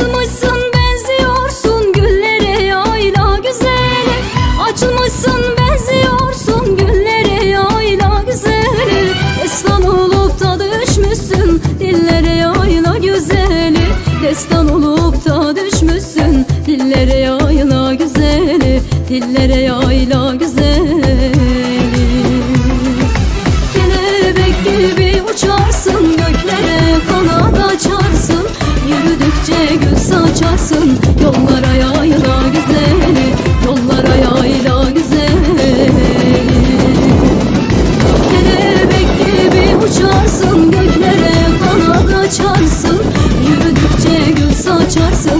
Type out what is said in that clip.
Açılmışsın benziyorsun güllere yayla güzeli. Açılmışsın benziyorsun güllere yayla güzeli. Destan olup da düşmüşsün dillere yayla güzeli. Destan olup da düşmüşsün dillere yayla güzeli. Dillere yayla güzeli. Kelebek gibi uçarsın nice gül saçarsın. Yollara yayla güzeli Yollara yayla güzeli Kelebek gibi uçarsın Göklere kanat açarsın. Yürüdükçe gül saçarsın.